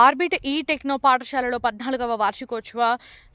Orbit ఈ techno పాఠశాలలో పద్నాలుగవ వార్షికోత్సవ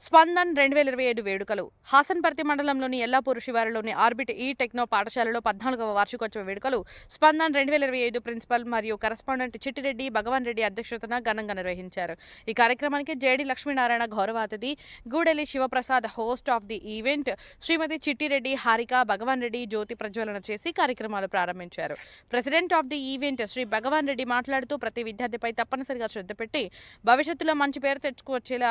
స్పందన్ రెండు వేల ఇరవై ఐదు వేడుకలు. హాసన్పర్తి మండలంలోని ఎల్లాపూర్ శివారులోని ఆర్బిట్ ఈ టెక్నో పాఠశాలలో పద్నాలుగవ వార్షికోత్సవ వేడుకలు. స్పందన్ రెండు వేల ఇరవై ఐదు ప్రిన్సిపల్ మరియు కరస్పాండెంట్ చిట్టిరెడ్డి భగవాన్ రెడ్డి అధ్యక్షతన ఘనంగా నిర్వహించారు. ఈ కార్యక్రమానికి జేడి లక్ష్మీనారాయణ గౌరవ అతిథి Gudeli Sivaprasad host of the event Shrimati Chittireddy Harika Bhagavan Reddy జ్యోతి ప్రజ్వలన చేసి కార్యక్రమాలు ప్రారంభించారు. President of the event Shri Bhagavan Reddy మాట్లాడుతూ ప్రతి విద్యార్థిపై తప్పనిసరిగా శ్రద్ధ కాబట్టి భవిష్యత్తులో మంచి పేరు తెచ్చుకొచ్చేలా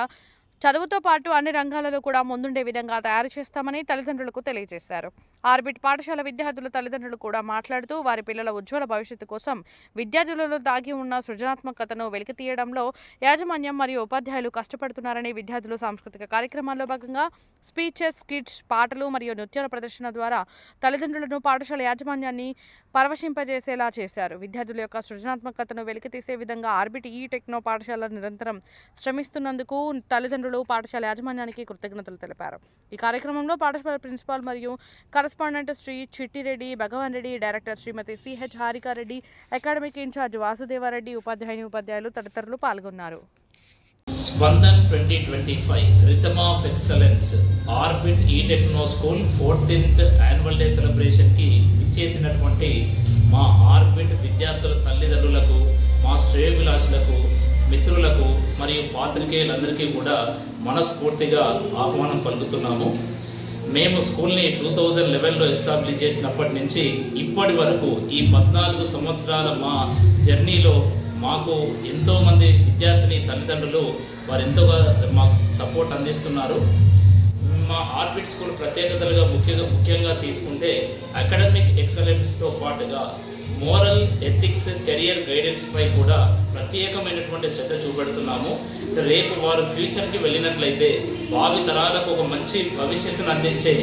చదువుతో పాటు అన్ని రంగాలలో కూడా ముందుండే విధంగా తయారు చేస్తామని తల్లిదండ్రులకు తెలియజేశారు. ఆర్బిట్ పాఠశాల విద్యార్థుల తల్లిదండ్రులు కూడా మాట్లాడుతూ వారి పిల్లల ఉజ్వల భవిష్యత్తు కోసం విద్యార్థులలో దాగి ఉన్న సృజనాత్మకతను వెలికితీయడంలో యాజమాన్యం మరియు ఉపాధ్యాయులు కష్టపడుతున్నారని విద్యార్థులు సాంస్కృతిక కార్యక్రమాల్లో భాగంగా స్పీచెస్ స్కిట్స్ పాటలు మరియు నృత్యాల ప్రదర్శన ద్వారా తల్లిదండ్రులను పాఠశాల యాజమాన్యాన్ని పరవశింపజేసేలా చేశారు. విద్యార్థుల యొక్క సృజనాత్మకతను వెలికితీసే విధంగా ఆర్బిట్ ఈ టెక్నో పాఠశాల నిరంతరం శ్రమిస్తున్నందుకు తల్లిదండ్రులు పాఠశాల యాజమాన్యానికి కృతజ్ఞతలు తెలిపారు. ఈ కార్యక్రమంలో పాఠశాల ప్రిన్సిపాల్ మరియు correspondent Shri Chittireddy Bhagavan Reddy director Shrimati CH Harikareddy academic incharge Vasudevareddy ఉపాధ్యాయుని ఉపాధ్యాయులు తదితరులు పాల్గొన్నారు. Spandan twenty twenty five rhythm of excellence Orbit ఈ techno school fourteenth annual day సెలబ్రేషన్కి ఇచ్చేసినటువంటి మా ఆర్బిట్ విద్యార్థుల తల్లిదండ్రులకు మా శ్రేయభిలాషులకు మిత్రులకు మరియు పాత్రికేయులందరికీ కూడా మనస్ఫూర్తిగా ఆహ్వానం పలుకుతున్నాము. మేము స్కూల్ని టూ థౌజండ్ లెవెన్లో ఎస్టాబ్లిష్ చేసినప్పటి నుంచి ఇప్పటి వరకు ఈ పద్నాలుగు సంవత్సరాల మా జర్నీలో మాకు ఎంతోమంది విద్యార్థిని తల్లిదండ్రులు వారు ఎంతోగా మాకు సపోర్ట్ అందిస్తున్నారు. మా ఆర్బిట్ స్కూల్ ప్రత్యేకతలుగా ముఖ్యంగా ముఖ్యంగా తీసుకుంటే అకాడమిక్ ఎక్సలెన్స్తో పాటుగా మోరల్ ఎథిక్స్ కెరియర్ గైడెన్స్పై కూడా ప్రత్యేకమైనటువంటి శ్రద్ధ చూపెడుతున్నాము. రేపు వారు ఫ్యూచర్కి వెళ్ళినట్లయితే భావి తరాలకు ఒక మంచి భవిష్యత్తును అందించే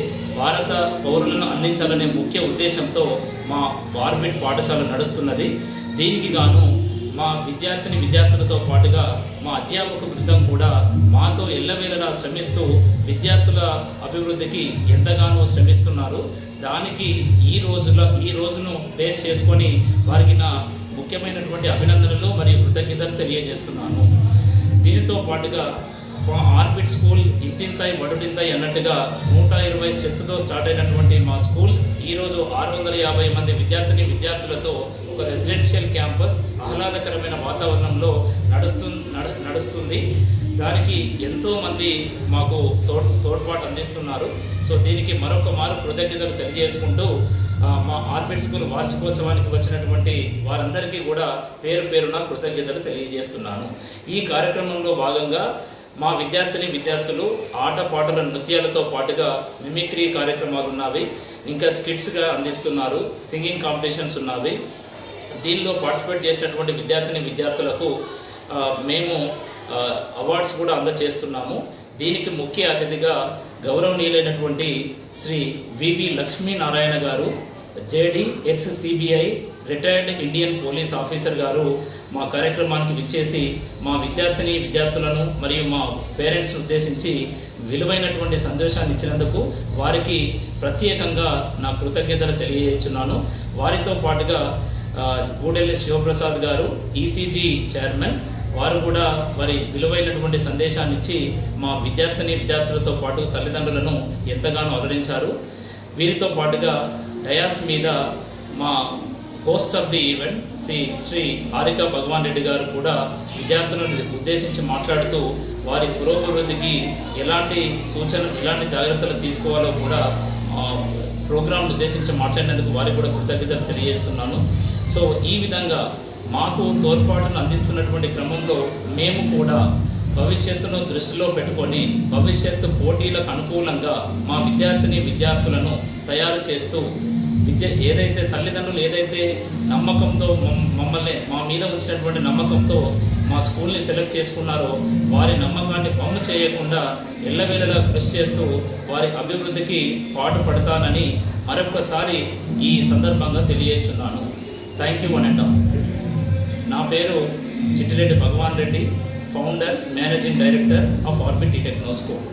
భారత పౌరులను అందించాలనే ముఖ్య ఉద్దేశంతో మా ఆర్బిట్ పాఠశాల నడుస్తున్నది. దీనికి గాను మా విద్యార్థిని విద్యార్థులతో పాటుగా మా అధ్యాపక బృందం కూడా మాతో ఎల్లవేళలా శ్రమిస్తూ విద్యార్థుల అభివృద్ధికి ఎంతగానో శ్రమిస్తున్నారు. దానికి ఈ రోజుల ఈ రోజును బేస్ చేసుకొని వారికి నా ముఖ్యమైనటువంటి అభినందనలు మరియు కృతజ్ఞతలు తెలియజేస్తున్నాను. దీనితో పాటుగా ఆర్బిట్ స్కూల్ ఇంతింతాయి వడుడింతాయి అన్నట్టుగా నూట ఇరవై స్ట్రెంత్తో స్టార్ట్ అయినటువంటి మా స్కూల్ ఈరోజు ఆరు వందల యాభై మంది విద్యార్థిని విద్యార్థులతో ఒక రెసిడెన్షియల్ క్యాంపస్ ఆహ్లాదకరమైన వాతావరణంలో నడుస్తు నడుస్తుంది. దానికి ఎంతోమంది మాకు తోడ్ తోడ్పాటు అందిస్తున్నారు. సో దీనికి మరొక మారు కృతజ్ఞతలు తెలియజేసుకుంటూ మా ఆర్బిట్ స్కూల్ వార్షికోత్సవానికి వచ్చినటువంటి వారందరికీ కూడా పేరు పేరున కృతజ్ఞతలు తెలియజేస్తున్నాను. ఈ కార్యక్రమంలో భాగంగా మా విద్యార్థిని విద్యార్థులు ఆట పాటల నృత్యాలతో పాటుగా మిమిక్రీ కార్యక్రమాలు ఉన్నవి. ఇంకా స్కిట్స్గా అందిస్తున్నారు. సింగింగ్ కాంపిటీషన్స్ ఉన్నవి. దీనిలో పార్టిసిపేట్ చేసినటువంటి విద్యార్థిని విద్యార్థులకు మేము అవార్డ్స్ కూడా అందజేస్తున్నాము దీనికి ముఖ్య అతిథిగా గౌరవనీయులైనటువంటి శ్రీ వివి లక్ష్మీనారాయణ గారు JD ex CBI retired Indian police officer గారు మా కార్యక్రమానికి విచ్చేసి మా విద్యార్థిని విద్యార్థులను మరియు మా పేరెంట్స్ ఉద్దేశించి విలువైనటువంటి సందేశాన్ని ఇచ్చినందుకు వారికి ప్రత్యేకంగా నా కృతజ్ఞతలు తెలియజేస్తున్నాను. వారితో పాటుగా గూడెల్లి శివప్రసాద్ గారు ఈసీజీ చైర్మన్ వారు కూడా వారి విలువైనటువంటి సందేశాన్ని ఇచ్చి మా విద్యార్థిని విద్యార్థులతో పాటు తల్లిదండ్రులను ఎంతగానో అలరించారు. వీరితో పాటుగా డయాస్ మీద మా host of the event Shri Shri Harika Bhagavan Reddy గారు కూడా విద్యార్థులను ఉద్దేశించి మాట్లాడుతూ వారి పురోభివృద్ధికి ఎలాంటి సూచన ఎలాంటి జాగ్రత్తలు తీసుకోవాలో కూడా ప్రోగ్రాంను ఉద్దేశించి మాట్లాడినందుకు వారికి కూడా కృతజ్ఞతలు తెలియజేస్తున్నాను. సో ఈ విధంగా మాకు తోడ్పాటును అందిస్తున్నటువంటి క్రమంలో మేము కూడా భవిష్యత్తును దృష్టిలో పెట్టుకొని భవిష్యత్తు పోటీలకు అనుకూలంగా మా విద్యార్థిని విద్యార్థులను తయారు చేస్తూ విద్య ఏదైతే తల్లిదండ్రులు ఏదైతే నమ్మకంతో మమ్మల్ని మా మీద ఉంచినటువంటి నమ్మకంతో మా స్కూల్ని సెలెక్ట్ చేసుకున్నారో వారి నమ్మకాన్ని పంపు చేయకుండా ఎల్లవేళలా కృషి చేస్తూ వారి అభివృద్ధికి పాటుపడతానని మరొకసారి ఈ సందర్భంగా తెలియజేస్తున్నాను. థ్యాంక్ యూ వన్ అండ్ నా పేరు Chittireddy Bhagavan Reddy. Founder managing director of Orbit techno school